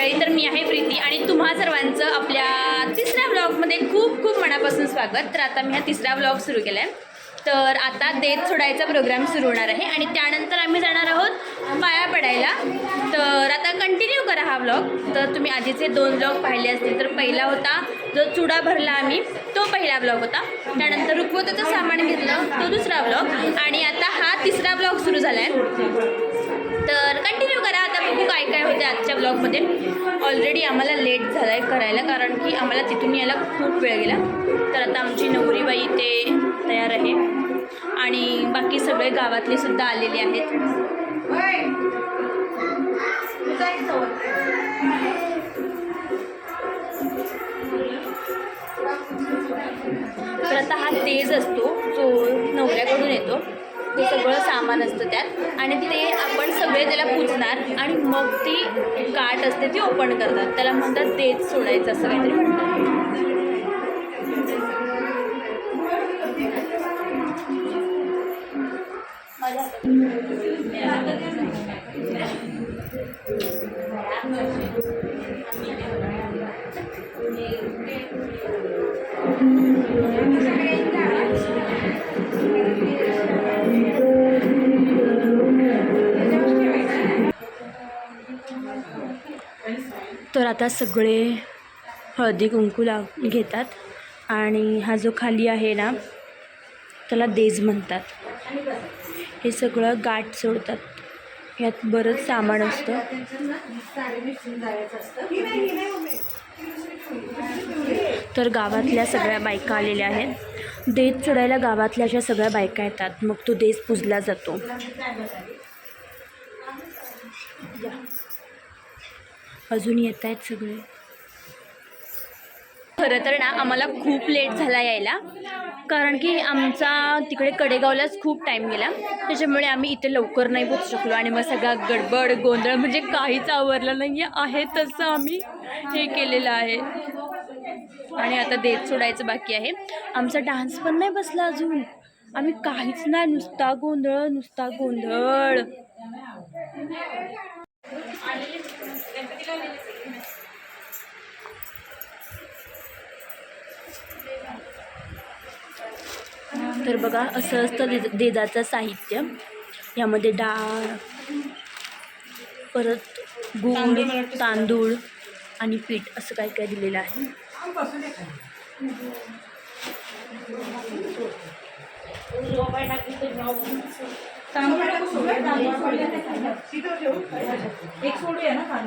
मंडळी तर मी आहे प्रीती आणि तुम्हा सर्वांचं आपल्या तिसऱ्या ब्लॉगमध्ये खूप खूप मनापासून स्वागत. तर आता मी हा तिसरा ब्लॉग सुरू केला आहे तर आता देत सोडायचा प्रोग्राम सुरू होणार आहे आणि त्यानंतर आम्ही जाणार आहोत पाया पडायला. तर आता कंटिन्यू करा हा ब्लॉग तर तुम्ही आधीचे दोन ब्लॉग पाहिले असतील तर पहिला होता जो चुडा भरला आम्ही तो पहिला ब्लॉग होता. त्यानंतर रुखवताचं सामान घेतलं तो दुसरा ब्लॉग आणि आता हा तिसरा ब्लॉग सुरू झाला आहे तर कंटिन्यू करा. आता बघू काय काय होते आजच्या ब्लॉगमध्ये ऑलरेडी आम्हाला लेट झाला आहे करायला कारण की आम्हाला तिथून यायला खूप वेळ गेला. तर आता आमची नवरीबाई ते तयार आहे. आणि बाकी सगळे गावातले सुद्धा आलेले आहेत. तर आता हा तेज असतो जो नवऱ्याकडून येतो. ते सगळं सामान असतं त्यात आणि ते आपण सगळे त्याला पुजणार आणि मग ती काट असते ती ओपन करतात त्याला म्हणतात तेच सोडायचं असं काहीतरी म्हणतात Thank you. आता सगळे हळदी कुंकू लाव घेतात आणि हा जो खाली आहे ना त्याला देज म्हणतात. हे सगळं गाठ सोडतात. यात बरंच सामान असतं. तर गावातल्या सगळ्या बायका आलेल्या आहेत. देज चढायला गावातल्या अशा सगळ्या बायका येतात. मग तो देज पुजला जातो. अजून येत आहेत सगळे. खरं तर ना आम्हाला खूप लेट झाला यायला. कारण की आमचा तिकडे कडेगावलाच खूप टाईम गेला. त्याच्यामुळे आम्ही इथे लवकर नाही पोचू शकलो आणि मग सगळा गडबड गोंधळ म्हणजे काहीच आवरलं नाही आहे तसं आम्ही. हे केलेलं आहे. आणि आता देत सोडायचं बाकी आहे. आमचा डान्स पण नाही बसला अजून. आम्ही काहीच नाही. नुसता गोंधळ नुसता गोंधळ. तर बघा असं असतं दे देजाचं साहित्य. यामध्ये डाळ परत गूळ तांदूळ आणि पीठ असं काय काय दिलेलं आहे.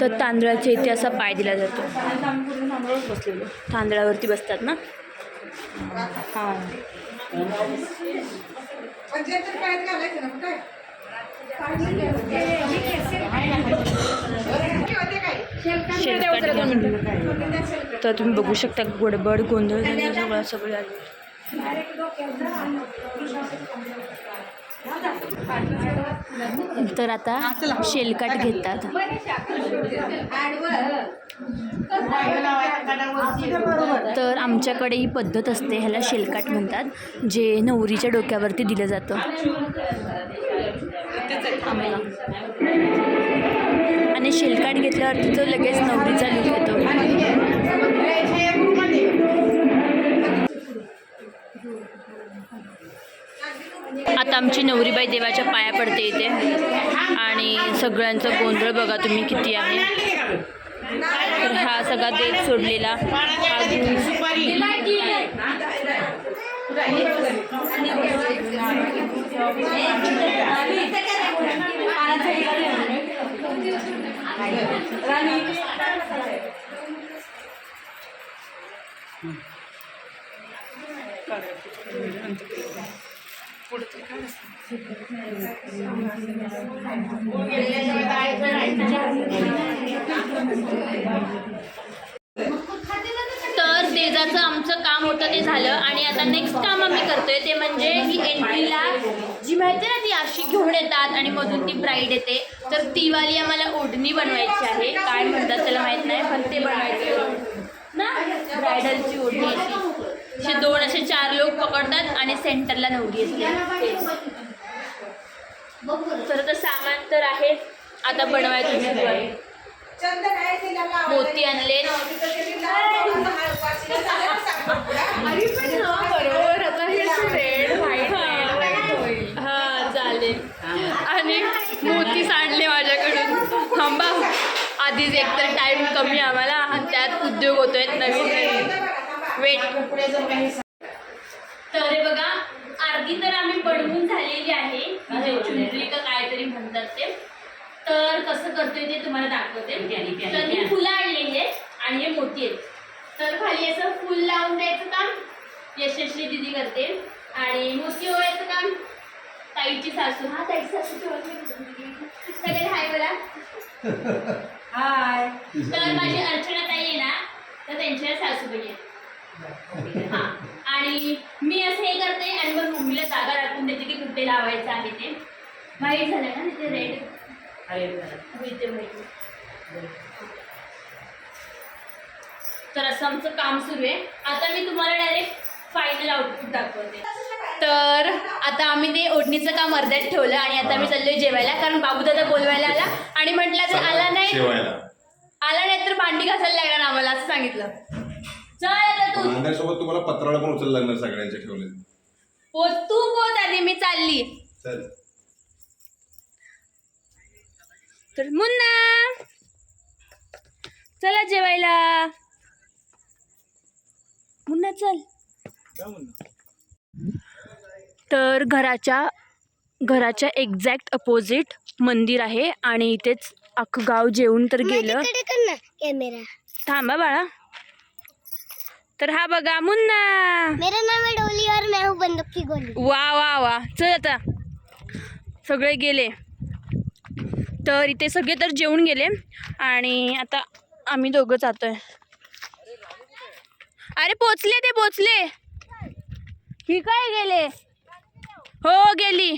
तर तांदळाच्या इथे असा पाय दिला जातो. तांदळावरती बसतात ना? हां. तर तुम्ही बघू शकता गडबड गोंधळ सगळं सगळं सगळे आले. तर आता शेलकाट घेतात. तर आमच्याकडे ही पद्धत असते ह्याला शेलकाट म्हणतात जे नवरीच्या डोक्यावरती दिलं जातं. आणि शेलकाट घेतल्यावरती तो लगेच नवरीचा लूक येतो. आता आमची नवरीबाई देवाच्या पाया पडते इथे. आणि सगळ्यांचा गोंधळ बघा तुम्ही किती आहे. तर हा सगळा देव सोडलेला. हा तर देजाचं आमचं काम होतं ते झालं. आणि आता नेक्स्ट काम आम्ही करतोय ते म्हणजे ही एंट्रीला जी माहिती ना ती अशी घेऊन येतात आणि मधून ती ब्राईड येते. तर ती वाली आम्हाला ओढणी बनवायची आहे. काय म्हणतात त्याला माहीत नाही पण ते बनवायचं ना? ब्रायडलची ओढणी अशी असे दोन असे चार लोक पकडतात आणि सेंटरला नवरी असते. खरं तर सामान तर आहे. आता बनवायचं मोती आणले. बरोबर. आता हे रेड व्हाईट हा. चालेल. आणि मोती सांडले माझ्याकडून. थांबा. आधीच एकतर टाइम कमी आम्हाला. आणि त्यात उद्योग होतोय नवीन. वेट. तर हे बघा अर्धी तर आम्ही बनवून झालेली आहे. म्हणजे चुंदरी का काहीतरी म्हणतात ते. तर कसं करतोय ते तुम्हाला दाखवते. तर मी फुलं आणलेली आहेत आणि हे मोती आहेत. तर खाली असं फुल लावून द्यायचं काम. यशस्वी दिदी करते. आणि मोती ओवायचं काम. ताईची सासू. हा ताईची सासू सगळे हाय बोला. हाय. तर माझी अर्चना ताई आहे ना तर त्यांच्या सासूबाई आहेत. हा. आणि मी असं हे करते आणि मग मम्मीला जागा राखून देते की कुठे लावायचं आहे ते. माहीत झालं ना तिथे रेड माहिती तर असं आमचं काम सुरू आहे. आता मी तुम्हाला डायरेक्ट फायनल आउटपुट दाखवते. तर आता आम्ही ते ओढणीचं काम अर्ध्यात ठेवलं आणि आता मी चाललोय जेवायला. कारण बाबू दादा बोलवायला आला आणि म्हटलं जर आला नाही. आला नाही तर भांडी घासायला लागणार आम्हाला असं सांगितलं. चल आता तू. भांड्यासोबत तुम्हाला पत्राला पण उचल लागणार सगळ्यांचे ठेवले. पोच तू पोच आधी मी चालली. चल. तर मुन्ना चला जेवायला. मुन्ना चल. तर घराच्या घराच्या एक्झॅक्ट अपोजिट मंदिर आहे आणि इथेच अख्खं गाव जेवून तर गेलं. कॅमेरा थांबा बाळा. तर हा बघा मुन्ना. मेरा नाम है डोली और मैं हूँ बंदूक की गोली। वा वा वा. चल आता. सगळे गेले. तर इथे सगळे तर जेवून गेले. आणि आता आम्ही दोघं जातोय. अरे पोचले ते पोचले. ही काय गेले? हो गेली.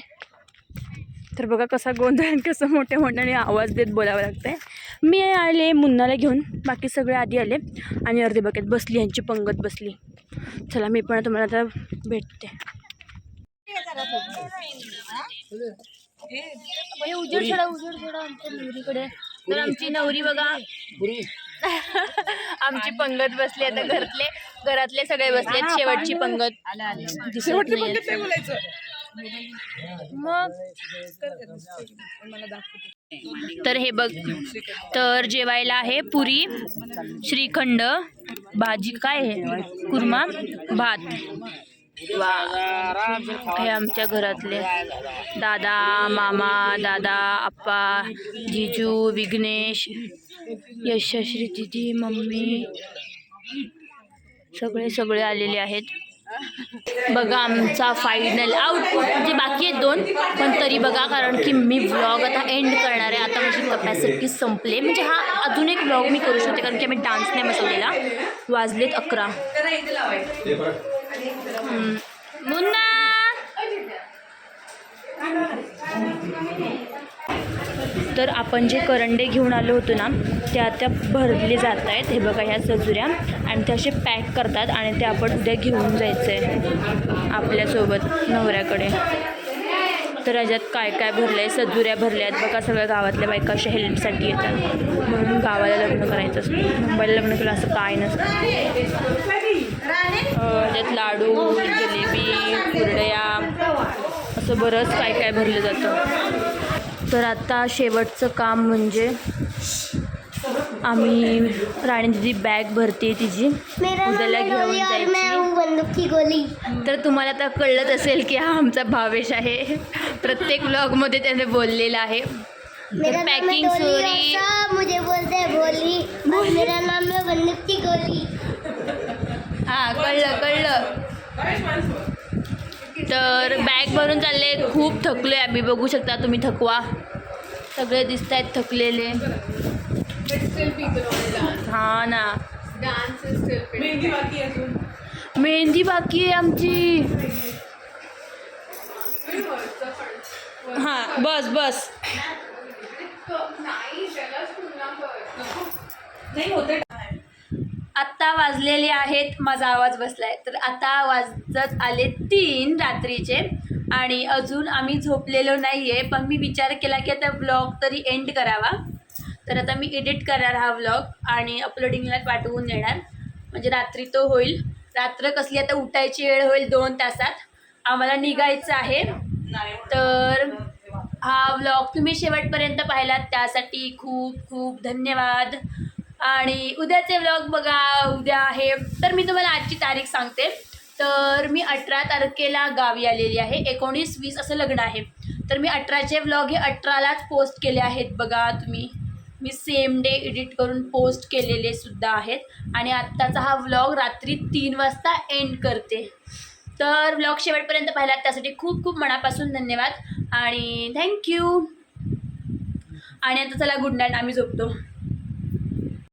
तर बघा कसा गोंधळ कसं मोठ्या मोठ्याने आवाज देत बोलावं लागतंय. मी आले मुन्नाला घेऊन. बाकी सगळे आधी आले. आणि अर्धे बकेत बसली यांची पंगत बसली. चला मी पण तुम्हाला आता भेटते. उजेड सोडा उजेड सोडा आमच्या नवरीकडे. तर आमची नवरी बघा. आमची पंगत बसली आता घरातले घरातले सगळे बसले शेवटची पंगत दिसत नाहीये. मग? तर हे बघ तर जेवायला आहे पुरी श्रीखंड भाजी काय आहे? कुर्मा भात. हे आमच्या घरातले. दादा मामा दादा आप्पा जिजू विघ्नेश यशश्री दिदी मम्मी सगळे सगळे आलेले आहेत. बघा आमचा फायनल आउटपुट म्हणजे बाकी आहेत दोन पण तरी बघा कारण की मी व्लॉग आता एंड करणार आहे. आता माझी कपॅसिटी संपले म्हणजे हा अजून एक व्लॉग मी करू शकते कारण की आम्ही डान्स नाही बसवलेला. वाजलेत अकरा. मुन्ना! तर आपण जे करंडे घेऊन आलो होतो ना ते आता भरले जात आहेत हे बघा ह्या सजुऱ्या. आणि ते असे पॅक करतात आणि ते आपण उद्या घेऊन जायचं आहे आपल्यासोबत नवऱ्याकडे. तर याच्यात काय काय भरलं आहे सजुऱ्या भरल्या आहेत बघा सगळ्या गावातल्या बायका अशा हेल्पसाठी येतात. म्हणून गावाला लग्न करायचं असतं. मुंबईला लग्न केलं असं काय नसतं. त्यात लाडू जिलेबी कुरडया असं बरंच काय काय भरलं जातं. तर आता शेवटचं काम म्हणजे आम्ही राणी दिदी बॅग भरते तिची. उद्याला है घेऊन जायची. बंदूक की गोली. तर तुम्हाला आता कळलंच असेल की हा आमचा भावेश आहे. प्रत्येक व्लॉगमध्ये त्याने बोललेलं आहे. पॅकिंग सुरी सब मुझे बोलते और मेरा नाम है बंदूक की गोली. हा कळलं कळलं. तर बॅग भरून चालले. खूप थकलोय आम्ही. बघू शकता तुम्ही थकवा. सगळे दिसत आहेत थकलेले. हा ना. मेहंदी बाकी आहे आमची. हा बस बस. आत्ता वाजलेले आहेत माझा आवाज बसलाय. तर आता वाजत आले तीन रात्रीचे आणि अजून आम्ही झोपलेलो नाही आहे पण मी विचार केला की आता ब्लॉग तरी एंड करावा. तर आता मी एडिट करणार हा व्लॉग आणि अपलोडिंगला पाठवून देणार. म्हणजे रात्री तो होईल. रात्र कसली आता उठायची वेळ होईल दोन तासात. आम्हाला निघायचं आहे. तर हा व्लॉग तुम्ही शेवटपर्यंत पाहिलात. त्यासाठी खूप खूप धन्यवाद. आणि उद्याचे व्लॉग बघा उद्या आहे. तर मी तुम्हाला आजची तारीख सांगते. तर मी अठरा तारखेला गावी आलेली आहे. एकोणीस वीस असं लग्न आहे. तर मी अठराचे व्लॉग हे अठरालाच पोस्ट केले आहेत बघा तुम्ही. मी सेम डे एडिट करून पोस्ट केलेले सुद्धा आहेत. आणि आत्ताचा हा व्लॉग रात्री तीन वाजता एंड करते. तर व्लॉग शेवटपर्यंत पाहिलात त्यासाठी खूप खूप मनापासून धन्यवाद. आणि थँक्यू आणि आता चला गुड नाईट आम्ही झोपतो.